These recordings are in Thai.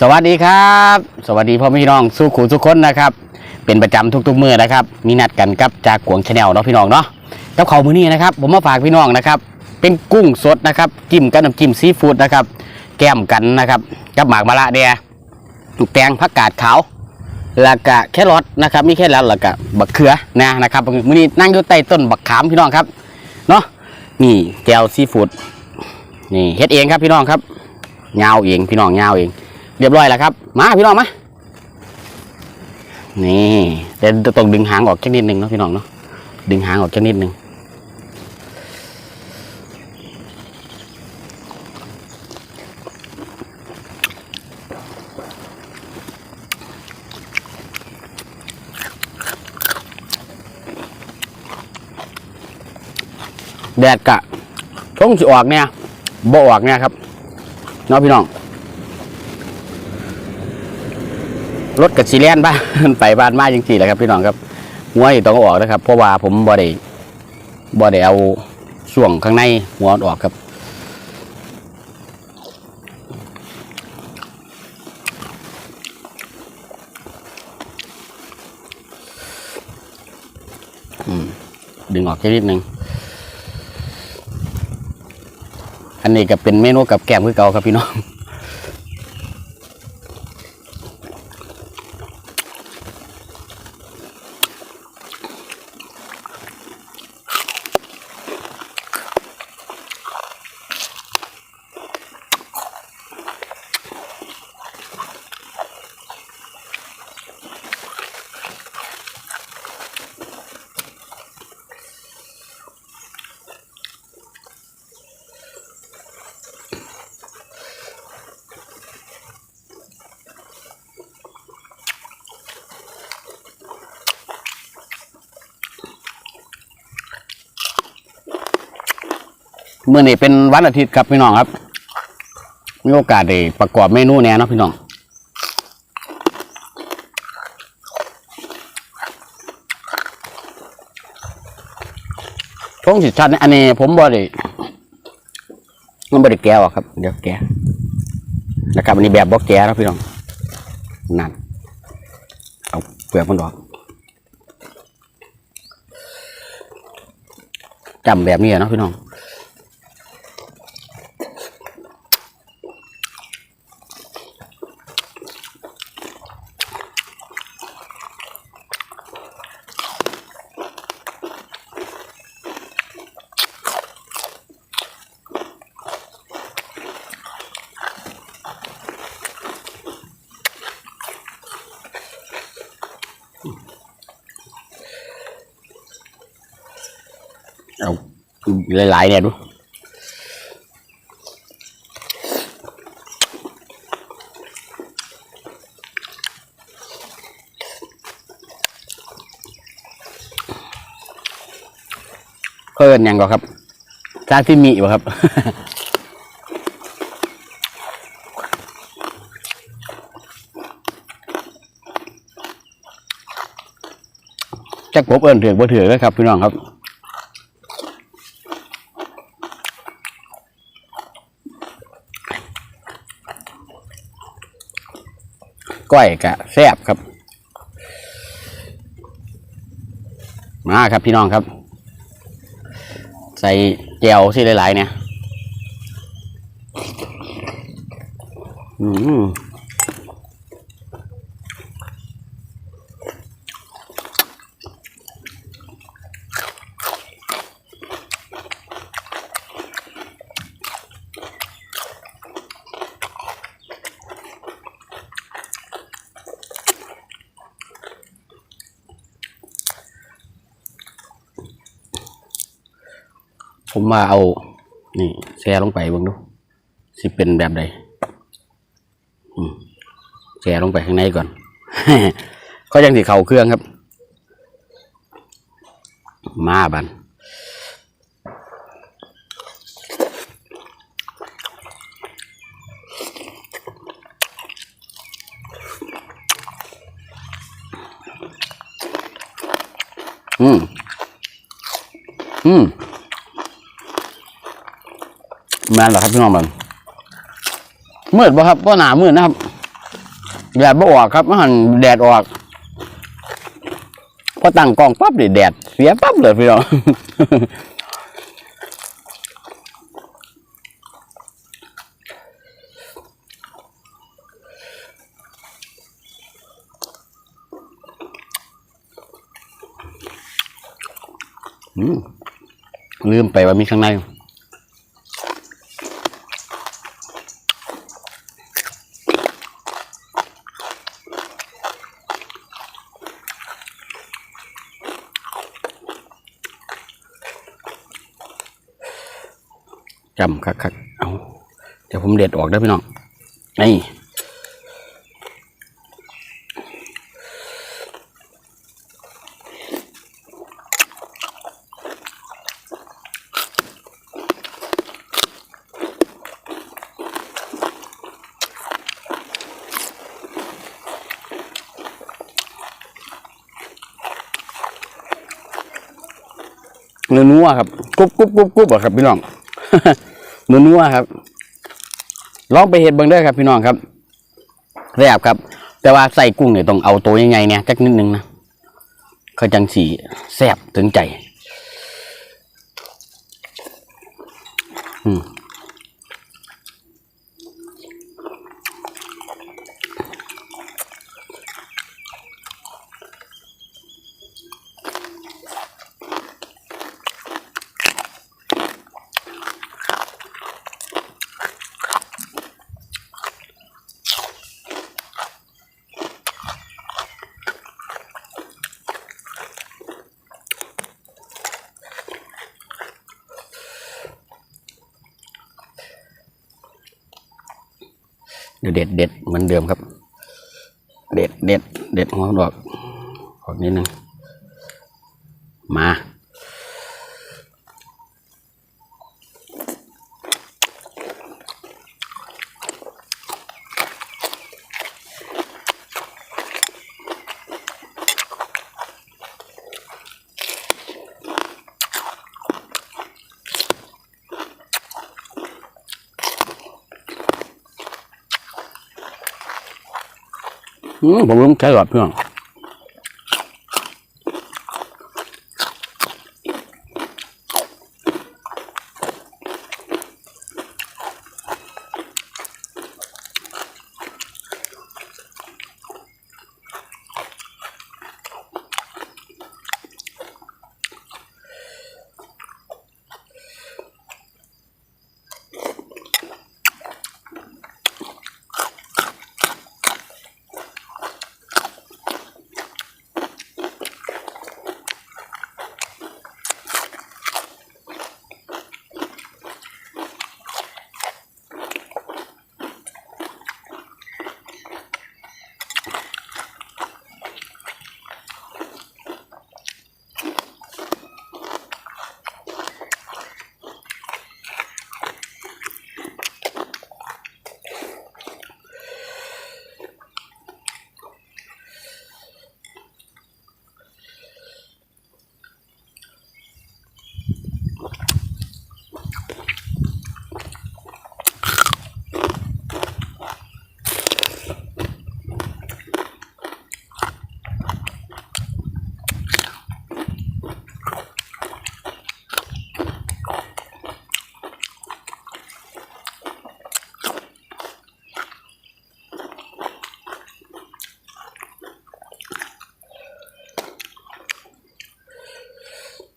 สวัสดีครับ สวัสดีพ่อพี่น้องสู้ขู่ทุกคนนะครับ เป็นประจำทุกๆมือนะครับ มีนัดกันกับจากกวงชาแนลเนาะพี่น้องเนาะกับเขาวมื้อนี้นะครับ ผมมาฝากพี่น้องนะครับ เป็นกุ้งสดนะครับจิ้มกับน้ำจิ้มซีฟู้ดนะครับ แก้มกันนะครับกับหมากมะระเดียลูกแตงผักกาดขาวแล้วก็แครอทนะครับมีแค่แล้วแล้วก็บักเขือนะนะครับมื้อนี้นั่งอยู่ใต้ต้นบักขามพี่น้องครับเนาะนี่แก้วซีฟู้ดนี่เฮ็ดเองครับพี่น้องครับยาวเองพี่น้องยาวเอง เรียบร้อยแล้วครับ มาพี่น้องมา นี่แต่ต้องดึงหางออกแค่นิดนึงเนาะพี่น้องเนาะ ดึงหางออกแค่นิดนึงแดดกะช่วงสิออกเนี่ยบ่ออกเนี่ยครับเนาะพี่น้อง รถกับซีเลียนบ้านไปบ้านมาจริงๆแหละครับพี่น้องครับหัวอยู่ต้องออกนะครับ เพราะว่าผมบ่ได้บ่ได้เอาส่วงข้างในหัวออกครับอืมดึงออกแค่นิดนึง อันนี้ก็เป็นเมนูกับแกมคือเก่าครับพี่น้อง มื่อนี้เป็นวันอาทิตย์ครับพี่น้องครับ มีโอกาสได้ประกอบเมนูแน่นะพี่น้องช่วงสิชันอันนี้ผมบอได้มันบอได้แก้วครับ เดี๋ยวแก้นะครับอันนี้แบบบอกแก้แล้วพี่น้องนั่นเอาเปลือกมันออกจำแบบนี้นะพี่น้อง เอา หลายๆเนี่ยดูเพิ่นยังก็ครับซาซิมิบ่ครับจักกบเอิ้นถือบ่ถือกนะครับ พี่น้องครับ ก้อยกะแซบครับ มาครับพี่น้องครับ ใส่แจวที่หลาย ๆ เนี่ย อืม ผมมาเอา นี่แช่ลงไปบิ่งดูสิเป็นแบบใดแช่ลงไปข้างในก่อนก็ยังสิเข่าเครื่องครับ มาบันอืม อืม แมนเหรอครับพี่น้องมันมืดบ่ครับว่าหนามืดนะครับแดดบ่ออกครับมันหันแดดออกพอตั้งกล้องปั๊บเดิแดดเสียปั๊บเลยพี่น้องลืมไปว่ามีข้างใน จำคักคักเอาเดี๋ยวผมเด็ดออกได้พี่น้องนี่เนื้อนัวครับกรุบกรุบกรุบกรุบอะครับพี่น้อง นัวครับ ลองไปเห็ดเบิ้งเด้อครับ พี่น้องครับแซ่บครับ แต่ว่าใส่กุ้งเนี่ยต้องเอาตัวยังไงเนี่ยจักนิดนึงนะเขาจังสีแซ่บถึงใจ เดี๋ยวเด็ดเด็ดเหมือนเดิมครับ เด็ดเด็ดเด็ดหัวดอกออกนิดนึงมา อืมผมลงใช้หลอดเพื่อน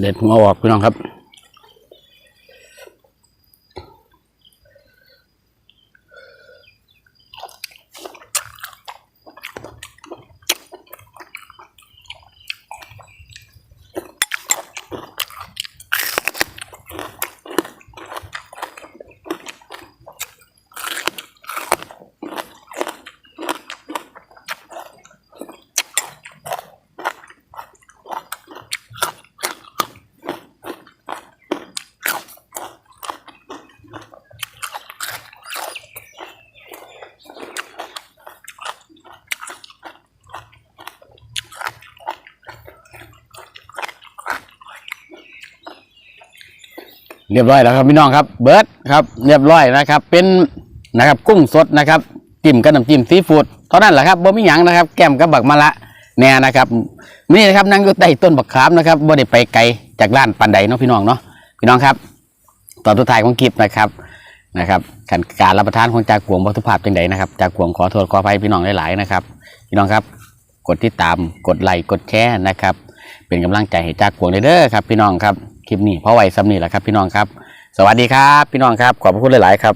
เด็ดหัวออกพี่น้องครับ เรียบร้อยแล้วครับพี่น้องครับ เบิร์ดครับ เรียบร้อยนะครับ เป็นนะครับกุ้งสดนะครับจิ้มกับน้ำจิ้มซีฟู้ดเท่านั้นแหละครับบ่มีหยังนะครับ แก้มกับบักมะละแน่นะครับนี้นะครับนั่งอยู่ใต้ต้นบักขามนะครับบ่ได้ไปไกลจากร้านปันใดเนาะพี่น้องเนาะพี่น้องครับ ตอนสุดท้ายของคลิปนะครับนะครับการการรับประทานของจากกวงวัตถุภาพจังใดนะครับจากกวงขอโทษขออภัยพี่น้องหลายๆนะครับพี่น้องครับกดติดตามกดไลค์กดแชร์นะครับ เป็นกำลังใจให้จากกวงเด้อครับ พี่น้องครับ คลิปนี้เพราะไว้ซ้ำนี่แหละครับพี่น้องครับ สวัสดีครับ พี่น้องครับ ขอบพระคุณหลาย ๆ ครับ